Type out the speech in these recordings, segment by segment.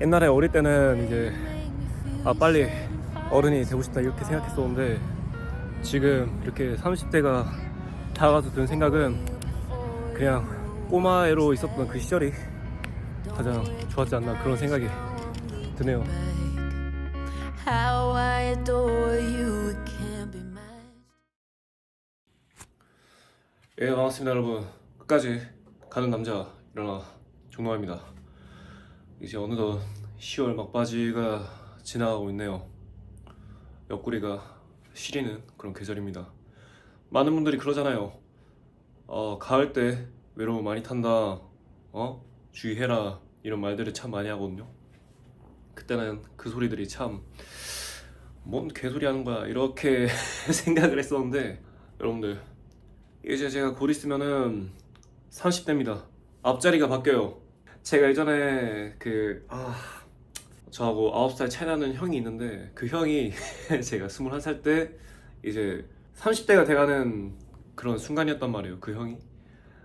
옛날에 어릴 때는 이제 아 빨리 어른이 되고 싶다 이렇게 생각했었는데 지금 이렇게 30대가 다가서 든 생각은 그냥 꼬마애로 있었던 그 시절이 가장 좋았지 않나 그런 생각이 드네요. 예 반갑습니다 여러분. 끝까지 가는 남자 일어나 종로입니다 이제 어느덧 10월 막바지가 지나가고 있네요. 옆구리가 시리는 그런 계절입니다. 많은 분들이 그러잖아요. 어 가을 때 외로움 많이 탄다 어? 주의해라 이런 말들을 참 많이 하거든요. 그때는 그 소리들이 참 뭔 개소리 하는 거야 이렇게 생각을 했었는데 여러분들 이제 제가 곧 있으면은 30대입니다. 앞자리가 바뀌어요. 제가 예전에 그 아, 저하고 9살 차이 나는 형이 있는데 그 형이 제가 21살 때 이제 30대가 돼가는 그런 순간이었단 말이에요. 그 형이.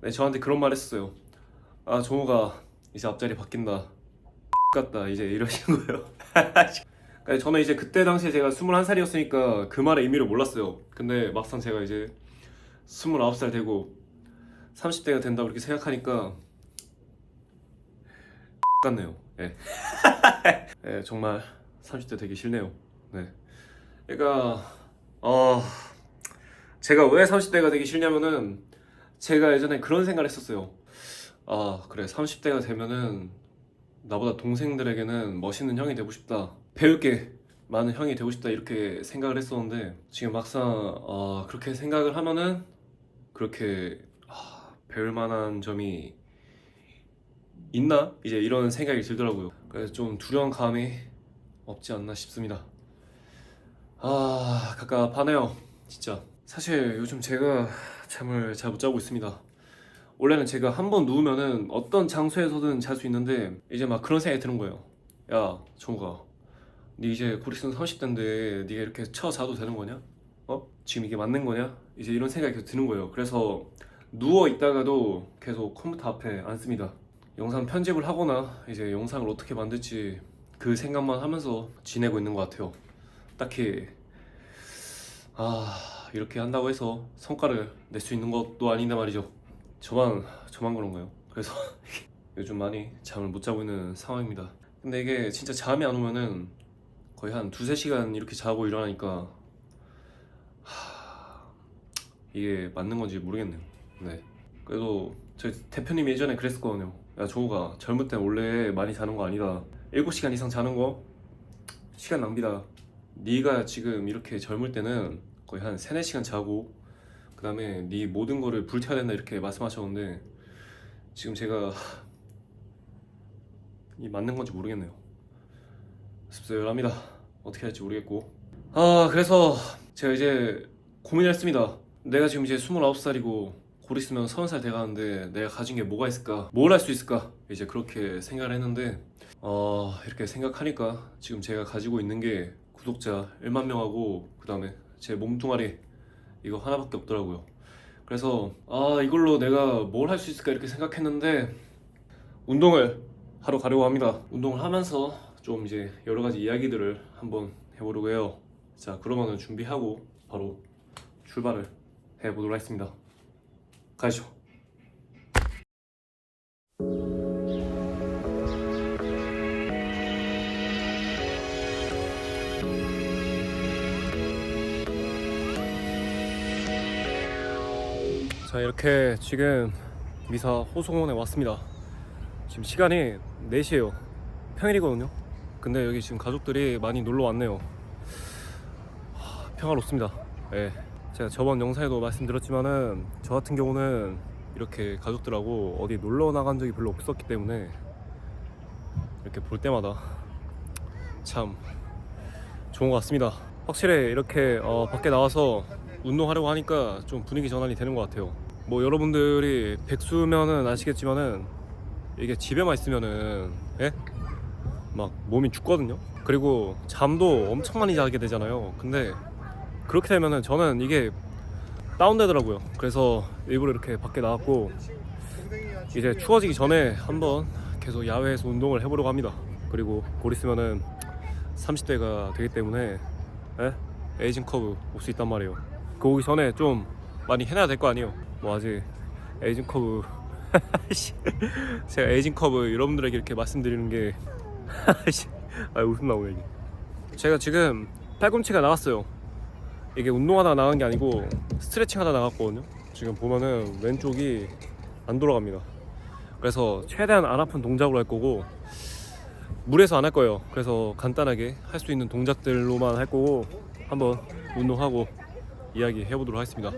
네, 저한테 그런 말 했었어요. 아, 종호가 이제 앞자리 바뀐다. 같다. 이제 이러신 거예요. 그러니까 저는 이제 그때 당시에 제가 21살이었으니까 그 말의 의미를 몰랐어요. 근데 막상 제가 이제 29살 되고 30대가 된다고 이렇게 생각하니까 같네요. 예. 예, 정말 30대 되기 싫네요. 네. 그러니까 어 제가 왜 30대가 되기 싫냐면은 제가 예전에 그런 생각을 했었어요. 아, 그래. 30대가 되면은 나보다 동생들에게는 멋있는 형이 되고 싶다. 배울 게 많은 형이 되고 싶다 이렇게 생각을 했었는데 지금 막상 어, 그렇게 생각을 하면은 그렇게 아, 배울 만한 점이 있나 이제 이런 생각이 들더라고요. 그래서 좀 두려운 감이 없지 않나 싶습니다. 아 갑갑하네요 진짜. 사실 요즘 제가 잠을 잘 못 자고 있습니다. 원래는 제가 한 번 누우면은 어떤 장소에서든 잘 수 있는데 이제 막 그런 생각이 드는 거예요. 야 정우가 네 이제 곧 있으면 30대인데 네가 이렇게 쳐 자도 되는 거냐? 어? 지금 이게 맞는 거냐? 이제 이런 생각이 계속 드는 거예요. 그래서 누워 있다가도 계속 컴퓨터 앞에 앉습니다. 영상 편집을 하거나 이제 영상을 어떻게 만들지 그 생각만 하면서 지내고 있는 것 같아요. 딱히 아 이렇게 한다고 해서 성과를 낼 수 있는 것도 아닌데 말이죠. 저만 저만 그런가요? 그래서 요즘 많이 잠을 못 자고 있는 상황입니다. 근데 이게 진짜 잠이 안 오면은 거의 한 두세 시간 이렇게 자고 일어나니까 하... 이게 맞는 건지 모르겠네요. 네. 그래도 저희 대표님이 예전에 그랬었거든요. 야 조우가 젊을 때 원래 많이 자는 거 아니다. 7시간 이상 자는 거 시간 낭비다. 네가 지금 이렇게 젊을 때는 거의 한 3, 4시간 자고 그 다음에 네 모든 거를 불태워야 된다 이렇게 말씀하셨는데 지금 제가 이 맞는 건지 모르겠네요. 씁쓸합니다. 어떻게 할지 모르겠고. 아, 그래서 제가 이제 고민했습니다. 내가 지금 이제 29살이고 곧 있으면 30살 돼가는데 내가 가진 게 뭐가 있을까? 뭘 할 수 있을까? 이제 그렇게 생각을 했는데 어, 이렇게 생각하니까 지금 제가 가지고 있는 게 구독자 1만 명하고 그 다음에 제 몸뚱아리 이거 하나밖에 없더라고요. 그래서 아 이걸로 내가 뭘 할 수 있을까 이렇게 생각했는데 운동을 하러 가려고 합니다. 운동을 하면서 좀 이제 여러 가지 이야기들을 한번 해보려고 해요. 자, 그러면은 준비하고 바로 출발을 해보도록 하겠습니다. 가시죠. 자, 이렇게 지금 미사 호송원에 왔습니다. 지금 시간이 4시에요. 평일이거든요. 근데 여기 지금 가족들이 많이 놀러 왔네요. 하, 평화롭습니다. 예. 제가 저번 영상에도 말씀드렸지만은 저 같은 경우는 이렇게 가족들하고 어디 놀러 나간 적이 별로 없었기 때문에 이렇게 볼 때마다 참 좋은 것 같습니다. 확실히 이렇게 어, 밖에 나와서 운동하려고 하니까 좀 분위기 전환이 되는 것 같아요. 뭐 여러분들이 백수면은 아시겠지만은 이게 집에만 있으면은 예? 막 몸이 죽거든요. 그리고 잠도 엄청 많이 자게 되잖아요. 근데 그렇게 되면은 저는 이게 다운되더라고요. 그래서 일부러 이렇게 밖에 나왔고 이제 추워지기 전에 한번 계속 야외에서 운동을 해보려고 합니다. 그리고 곧 있으면은 30대가 되기 때문에 에? 에이징 커브 올 수 있단 말이에요. 그 오기 전에 좀 많이 해놔야 될 거 아니에요. 뭐 아직 에이징 커브 씨, 제가 에이징 커브 여러분들에게 이렇게 말씀드리는 게 씨, 아 웃음 나오네 이게. 제가 지금 팔꿈치가 나갔어요. 이게 운동하다 나간 게 아니고 스트레칭 하다 나갔거든요. 지금 보면은 왼쪽이 안 돌아갑니다. 그래서 최대한 안 아픈 동작으로 할 거고 물에서 안 할 거예요. 그래서 간단하게 할 수 있는 동작들로만 할 거고 한번 운동하고 이야기 해보도록 하겠습니다.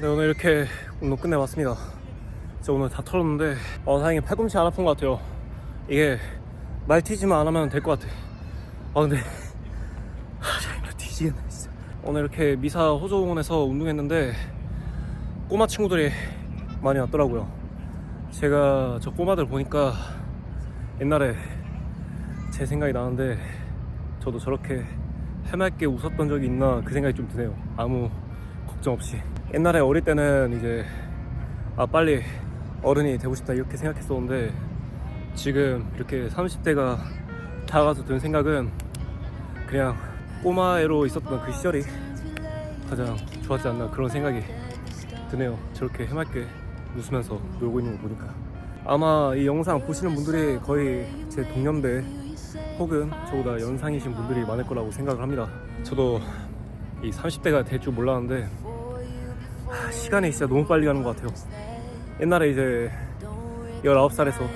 네 오늘 이렇게 운동 끝내봤습니다. 진짜 오늘 다 털었는데 어 다행히 팔꿈치 안 아픈 것 같아요. 이게 말티즈만 안 하면 될 것 같아. 아 근데 아 진짜 뒤지겠네 진짜. 오늘 이렇게 미사 호조공원에서 운동했는데 꼬마 친구들이 많이 왔더라고요. 제가 저 꼬마들 보니까 옛날에 제 생각이 나는데 저도 저렇게 해맑게 웃었던 적이 있나 그 생각이 좀 드네요. 아무 걱정 없이 옛날에 어릴 때는 이제 아 빨리 어른이 되고 싶다 이렇게 생각했었는데 지금 이렇게 30대가 다가서 든 생각은 그냥 꼬마애로 있었던 그 시절이 가장 좋았지 않나 그런 생각이 드네요. 저렇게 해맑게 웃으면서 놀고 있는 거 보니까. 아마 이 영상 보시는 분들이 거의 제 동년배 혹은 저보다 연상이신 분들이 많을 거라고 생각을 합니다. 저도 이 30대가 될 줄 몰랐는데 하, 시간이 진짜 너무 빨리 가는 것 같아요. 옛날에 이제 19살에서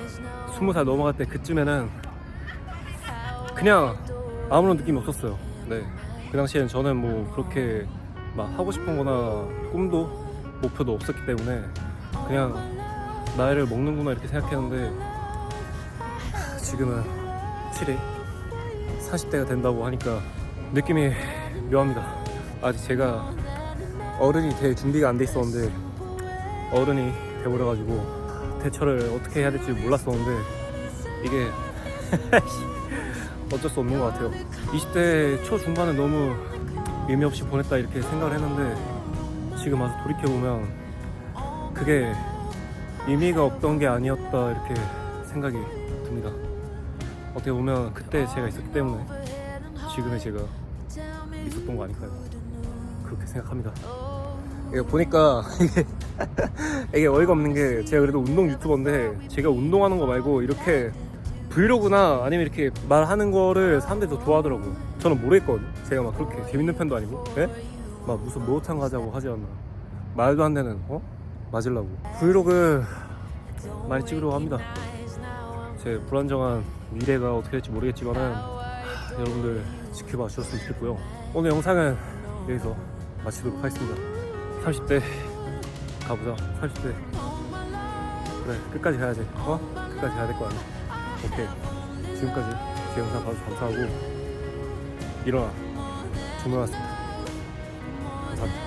20살 넘어갈 때 그쯤에는 그냥 아무런 느낌이 없었어요. 네. 그 당시엔 저는 뭐 그렇게 막 하고 싶은 거나 꿈도 목표도 없었기 때문에 그냥 나이를 먹는구나 이렇게 생각했는데 지금은 확실히 40대가 된다고 하니까 느낌이 묘합니다. 아직 제가 어른이 될 준비가 안 돼 있었는데 어른이 돼버려가지고 대처를 어떻게 해야 될지 몰랐었는데 이게 어쩔 수 없는 것 같아요. 20대 초중반은 너무 의미 없이 보냈다 이렇게 생각을 했는데 지금 와서 돌이켜보면 그게 의미가 없던 게 아니었다 이렇게 생각이 듭니다. 어떻게 보면 그때 제가 있었기 때문에 지금의 제가 있었던 거 아닐까요 그렇게 생각합니다 이게 보니까 이게 이게 어이가 없는 게 제가 그래도 운동 유튜버인데 제가 운동하는 거 말고 이렇게 브이로그나 아니면 이렇게 말하는 거를 사람들이 더 좋아하더라고요. 저는 모르겠거든요. 제가 막 그렇게 재밌는 편도 아니고, 예? 막 무슨 목욕탕 가자고 하지 않나. 말도 안 되는, 어? 맞으려고. 브이로그 많이 찍으려고 합니다. 제 불안정한 미래가 어떻게 될지 모르겠지만은 하, 여러분들 지켜봐 주셨으면 좋겠고요. 오늘 영상은 여기서 마치도록 하겠습니다. 30대 가보자. 30대. 그래 끝까지 가야지. 어? 끝까지 가야 될 거 아니야? 오케이. 지금까지 제 영상 봐주셔서 감사하고 일어나. 종료 왔습니다. 감사합니다